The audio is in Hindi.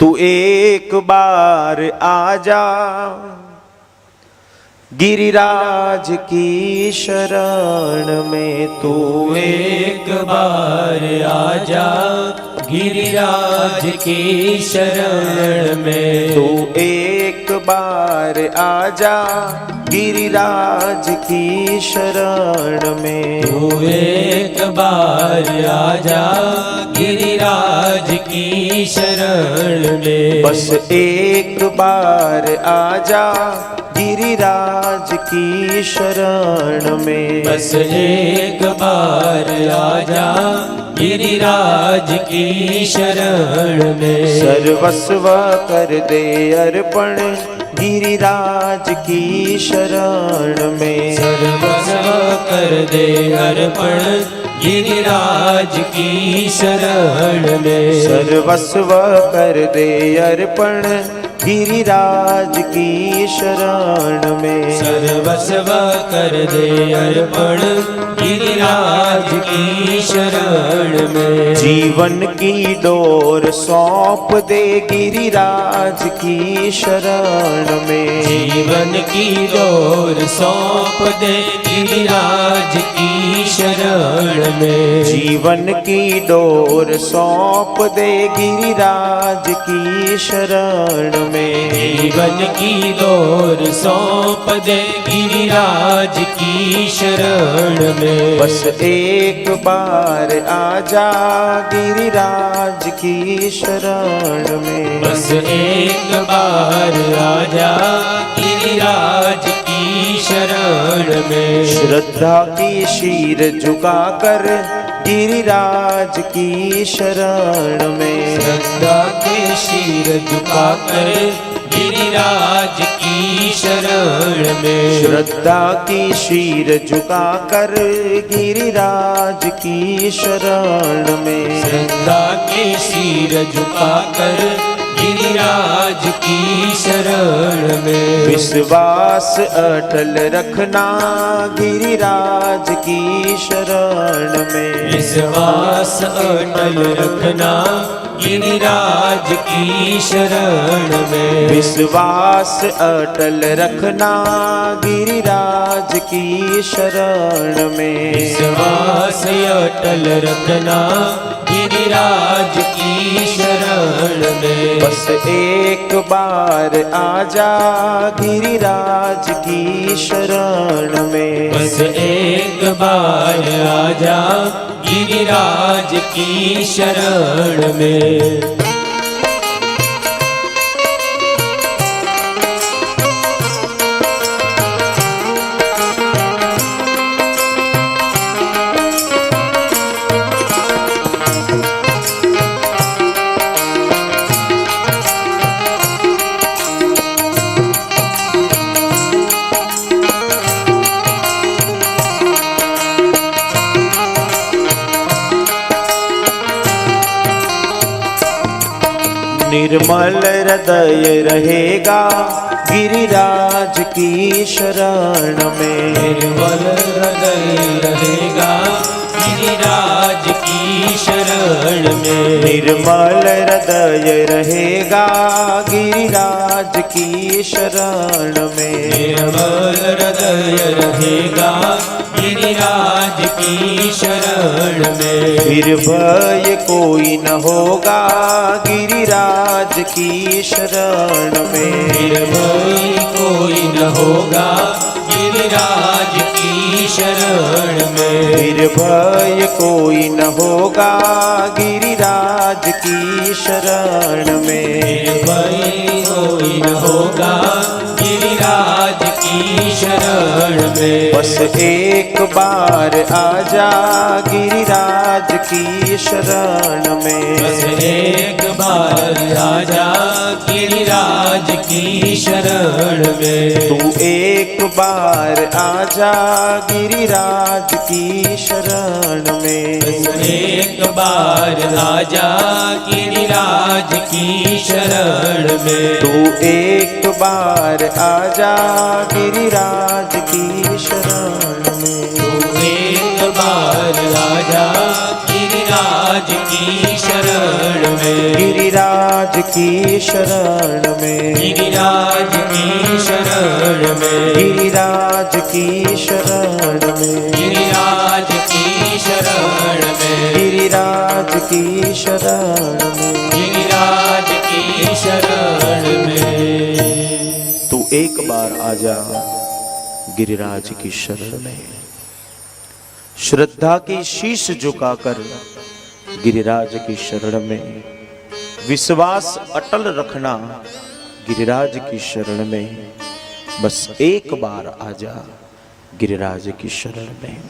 तू एक बार आ जा। गिरिराज की शरण में तू एक बार आ जा। गिरिराज की शरण में तू एक बार आजा गिरिराज की शरण में। तू एक बार आजा गिरिराज की शरण में। बस एक बार आजा गिरिराज की शरण में। बस एक बार आजा गिरिराज की शरण में। सर्वस्व कर दे अर्पण गिरिराज की शरण में। सर्वस्व कर दे अर्पण गिरिराज की शरण में। सर्वस्व कर दे अर्पण गिरिराज की शरण में। सर्वस्व कर दे अर्पण गिरिराज की शरण में। जीवन की डोर सौंप दे गिरिराज की शरण में। जीवन की डोर सौंप दे गिरिराज की शरण में। जीवन की डोर सौंप दे गिरिराज की शरण में जीवन की डोर सौंप दे गिरिराज की शरण में। बस एक बार आजा गिरिराज की शरण में। बस एक बार आजा गिरिराज की शरण में। श्रद्धा की शीर झुकाकर गिरिराज की शरण में। श्रद्धा के शीर झुकाकर गिरिराज की शरण में। श्रद्धा की शीर झुकाकर गिरिराज की शरण में। श्रद्धा के शीर झुकाकर गिरिराज की शरण में। विश्वास अटल रखना गिरिराज की शरण में। विश्वास अटल रखना गिरिराज की शरण में। विश्वास अटल रखना गिरिराज की शरण में। विश्वास अटल रखना गिरिराज की शरण में। बस एक बार आजा गिरिराज की शरण में। बस एक बार आजा गिरिराज की शरण में। निर्मल हृदय रहेगा गिरिराज की शरण में। निर्मल हृदय रहेगा गिरिराज की शरण में। निर्मल हृदय रहेगा गिरिराज की शरण में। निर्मल हृदय रहेगा गिरिराज की शरण में। फिर भय कोई न होगा गिरिराज की शरण में। निर्भय कोई न होगा गिरिराज की शरण में। भय कोई न होगा गिरिराज की शरण में। निर्भय कोई न होगा गिरिराज की शरण में। बस एक बार आजा गिरिराज की शरण बस में एक बार राजा गिरिराज की शरण में। तू एक बार आजा गिरिराज की शरण में। बस एक बार राजा गिरिराज की शरण में। तू एक बार आजा गिरिराज की शरण गिरिराज की शरण में। गिरिराज की शरण में। गिरिराज की शरण में। गिरिराज की शरण में। गिरिराज की शरण में। गिरिराज की शरण में। गिरिराज की शरण में। तू एक बार आ जा। गिरिराज की शरण में। श्रद्धा की शीश झुकाकर गिरिराज की शरण में। विश्वास अटल रखना गिरिराज की शरण में। बस एक बार आजा गिरिराज की शरण में।